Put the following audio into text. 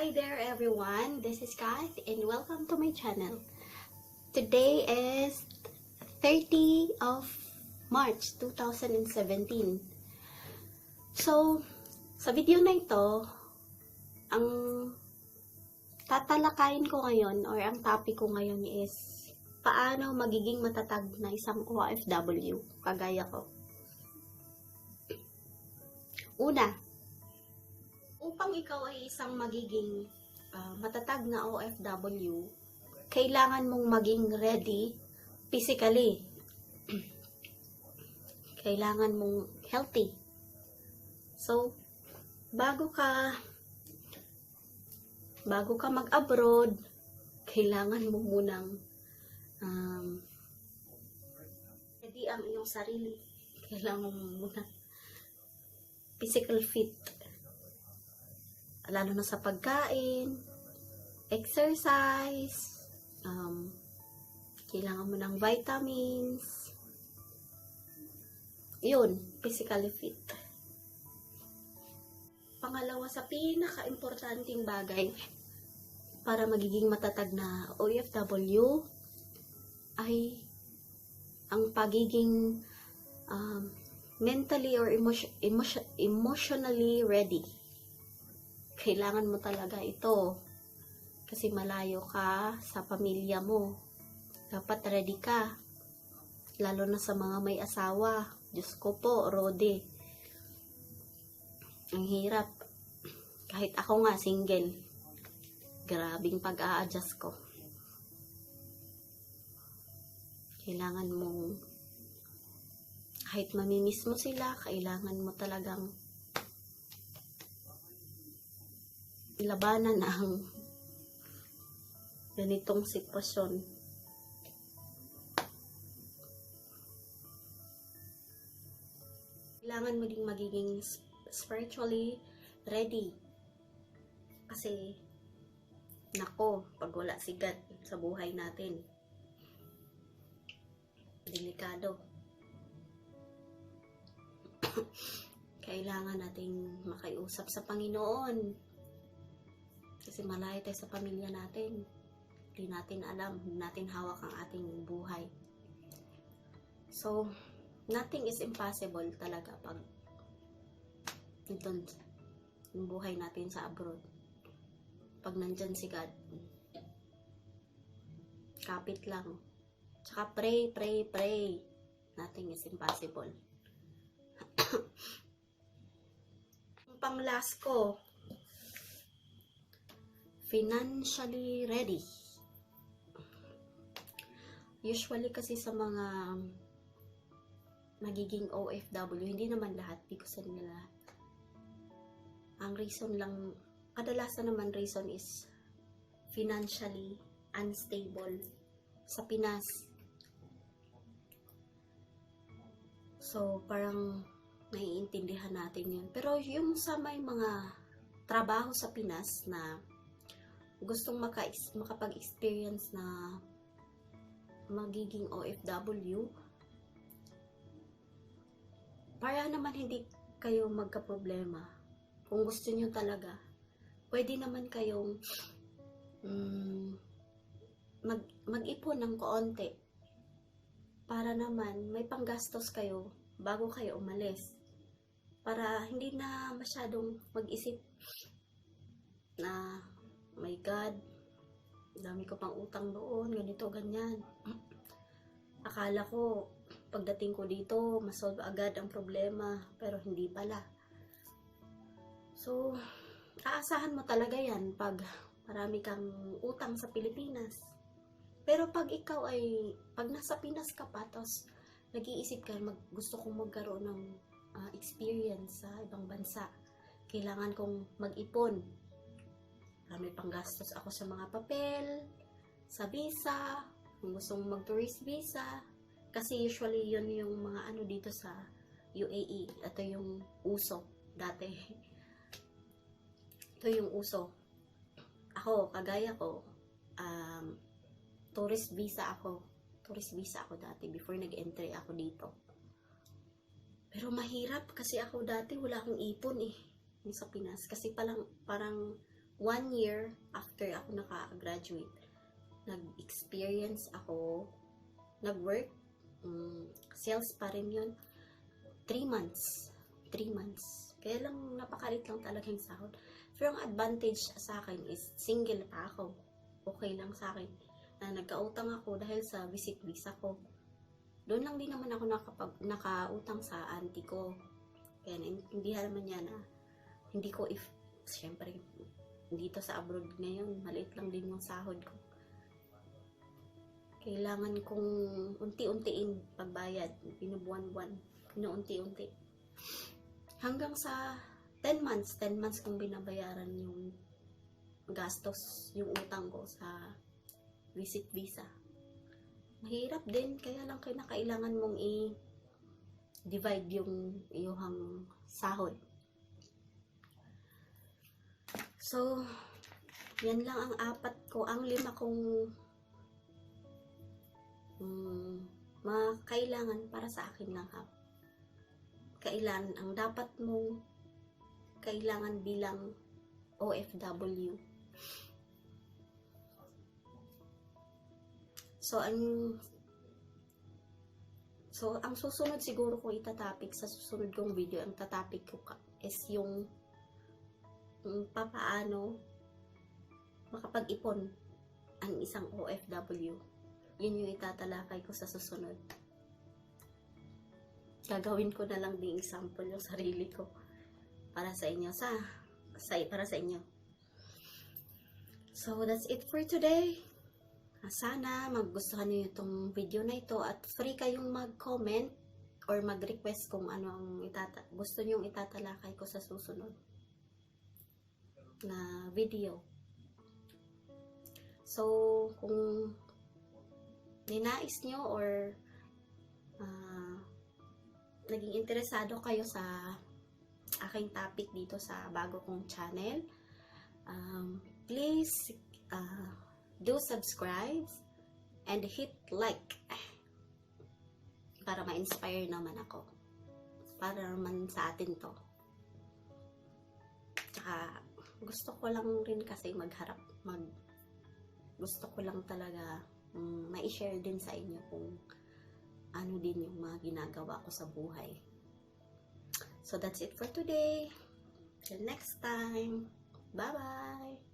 Hi there everyone, this is Kath and welcome to my channel. Today is 30 of March 2017. So, sa video na ito, ang tatalakayin ko ngayon or ang topic ko ngayon is paano magiging matatag na isang OFW kagaya ko. Una, upang ikaw ay isang magiging ah, matatag na OFW, kailangan mong maging ready physically. kailangan mong healthy. So, bago ka bago ka mag-abroad, kailangan mo munang um, ready ang iyong sarili. Kailangan mo muna physical fit lalo na sa pagkain, exercise, um, kailangan mo ng vitamins, yun, physically fit. Pangalawa sa pinaka-importanting bagay para magiging matatag na OFW ay ang pagiging um, mentally or emotio- emotio- emotionally ready kailangan mo talaga ito. Kasi malayo ka sa pamilya mo. Dapat ready ka. Lalo na sa mga may asawa. Diyos ko po, Rode. Ang hirap. Kahit ako nga, single. Grabing pag-a-adjust ko. Kailangan mong kahit mamimiss mo sila, kailangan mo talagang labanan ang ganitong sitwasyon. Kailangan mo ding magiging spiritually ready. Kasi, nako, pag wala si God sa buhay natin, delikado. Kailangan nating makiusap sa Panginoon kasi malayo tayo sa pamilya natin. Hindi natin alam, hindi natin hawak ang ating buhay. So, nothing is impossible talaga pag ito yung buhay natin sa abroad. Pag nandyan si God, kapit lang. Tsaka pray, pray, pray. Nothing is impossible. Ang pang last ko, financially ready. Usually kasi sa mga nagiging OFW, hindi naman lahat, sa nila lahat. Ang reason lang, kadalasan naman reason is financially unstable sa Pinas. So, parang naiintindihan natin yun. Pero yung sa may mga trabaho sa Pinas na gustong maka makapag-experience na magiging OFW, para naman hindi kayo magka-problema. Kung gusto nyo talaga, pwede naman kayong mm, mag, mag-ipon ng koonti para naman may panggastos kayo bago kayo umalis. Para hindi na masyadong mag-isip na my God, dami ko pang utang doon, ganito, ganyan. Akala ko, pagdating ko dito, masolve agad ang problema, pero hindi pala. So, aasahan mo talaga yan pag marami kang utang sa Pilipinas. Pero pag ikaw ay, pag nasa Pinas ka pa, tapos nag-iisip ka, mag, gusto kong magkaroon ng ah, experience sa ibang bansa, kailangan kong mag-ipon, marami pang gastos ako sa mga papel, sa visa, kung gusto mong mag-tourist visa. Kasi usually yun yung mga ano dito sa UAE. Ito yung uso dati. Ito yung uso. Ako, kagaya ko, um, tourist visa ako. Tourist visa ako dati before nag-entry ako dito. Pero mahirap kasi ako dati wala akong ipon eh. Sa Pinas. Kasi palang, parang one year after ako naka-graduate, nag-experience ako, nag-work, mm, sales pa rin yun, 3 months. 3 months. Kaya lang, napakalit lang talaga yung sahod. Pero ang advantage sa akin is, single pa ako. Okay lang sa akin. Na nagkautang ako dahil sa visit visa ko. Doon lang din naman ako nakapag, nakautang sa auntie ko. Kaya naintindihan naman niya na hindi ko if, syempre, dito sa abroad ngayon, maliit lang din yung sahod ko. Kailangan kong unti-untiin pagbayad, binubuwan-buwan, pinuunti-unti. Hanggang sa 10 months, 10 months kong binabayaran yung gastos, yung utang ko sa visit visa. Mahirap din, kaya lang kailangan mong i-divide yung iyong sahod. So, yan lang ang apat ko, ang lima kong mm, mga kailangan para sa akin lang ha. Kailan ang dapat mong kailangan bilang OFW. So, ang So, ang susunod siguro kong itatapik sa susunod kong video, ang tatapik ko ka- is yung papaano makapag-ipon ang isang OFW. Yun yung itatalakay ko sa susunod. Gagawin ko na lang din example yung sarili ko para sa inyo sa, sa para sa inyo. So that's it for today. Sana magustuhan niyo itong video na ito at free kayong mag-comment or mag-request kung ano ang itata gusto niyo itatalakay ko sa susunod na video. So, kung ninais nyo or ah, naging interesado kayo sa aking topic dito sa bago kong channel, um, please ah, do subscribe and hit like para ma-inspire naman ako. Para naman sa atin to. Tsaka, gusto ko lang rin kasi magharap, mag, gusto ko lang talaga um, ma-share din sa inyo kung ano din yung mga ginagawa ko sa buhay. So that's it for today. Till next time. Bye-bye!